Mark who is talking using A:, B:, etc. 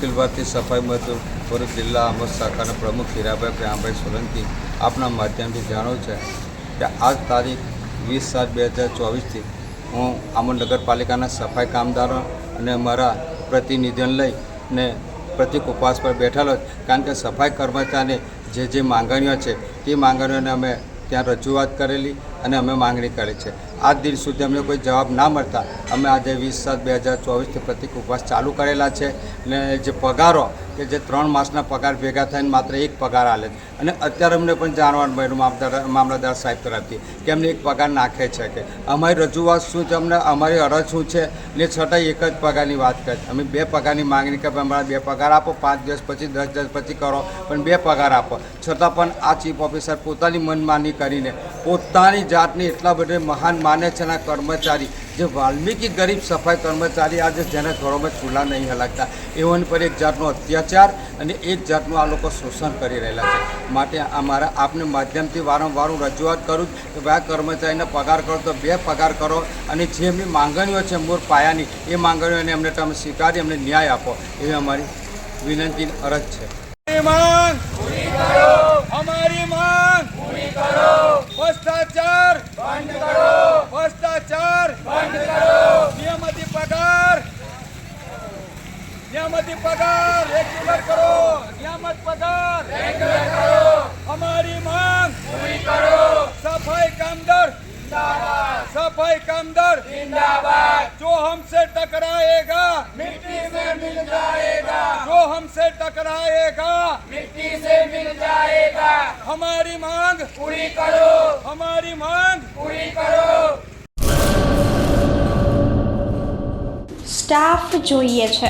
A: અખિલ સફાઈ મજદૂર ભરૂચ જિલ્લા અમદ શાખાના પ્રમુખ હીરાભાઈ પ્રેમભાઈ સોલંકી આપના માધ્યમથી જાણવું છે કે આજ તારીખ વીસ સાત બે હજાર ચોવીસથી હું આમોદ નગરપાલિકાના સફાઈ કામદારો અને મારા પ્રતિનિધિઓને લઈને પ્રતિક ઉપવાસ પર બેઠેલો. કારણ કે સફાઈ કર્મચારીને જે જે માંગણીઓ છે, તે માંગણીઓને અમે ત્યાં રજૂઆત કરેલી અને અમે માંગણી કરી છે આજ દિન સુધી અમને કોઈ જવાબ ના મળતા. અમે આજે વીસ સાત બે હજાર ચોવીસથી પ્રતિક ઉપવાસ ચાલુ કરેલા છે અને જે પગારો, કે જે ત્રણ માસના પગાર ભેગા થઈને માત્ર એક પગાર છે. અને અત્યારે અમને પણ જાણવાનું મળ્યું મામલતદાર સાહેબ તરફથી કે અમને એક પગાર નાખે છે કે. અમારી રજૂઆત શું છે, અમને, અમારી અરજ શું છે ને છતાંય એક જ પગારની વાત કરી અમે બે પગારની માંગણી કે અમારા બે પગાર આપો, પાંચ દિવસ પછી, દસ દિવસ પછી કરો, પણ બે પગાર આપો. છતાં પણ આ ચીફ ઓફિસર પોતાની મનમાની કરીને, પોતાની જાતને એટલા બધા મહાન માને છે એના કર્મચારી. જે વાલ્મીકી ગરીબ સફાઈ કર્મચારી આજે જેના ઘરોમાં ચૂલા નહીં હલાકતા એઓની પર એક જાતનો અત્યાચાર અને એક જાતનું આ લોકો શોષણ કરી રહેલા છે. માટે અમારા આપને માધ્યમથી વારંવાર હું રજૂઆત કરું છું કે બે કર્મચારીને પગાર કરો તો બે પગાર કરો અને જે એમની માંગણીઓ છે મૂળ પાયાની એ માંગણીઓને એમને તમે સ્વીકારી એમને ન્યાય આપો. એવી અમારી વિનંતી અરજ છે.
B: અમારી नियमित पगार रेगुलर करो नियमित पगार रेगुलर करो हमारी मांग पूरी करो सफाई कामदार सफाई कामदार जिंदाबाद जो हमसे टकराएगा मिट्टी से मिल जाएगा जो हमसे टकराएगा
C: मिट्टी से मिल जाएगा
B: हमारी मांग
C: पूरी करो
B: हमारी मांग
C: पूरी करो
D: સ્ટાફ જોઈએ છે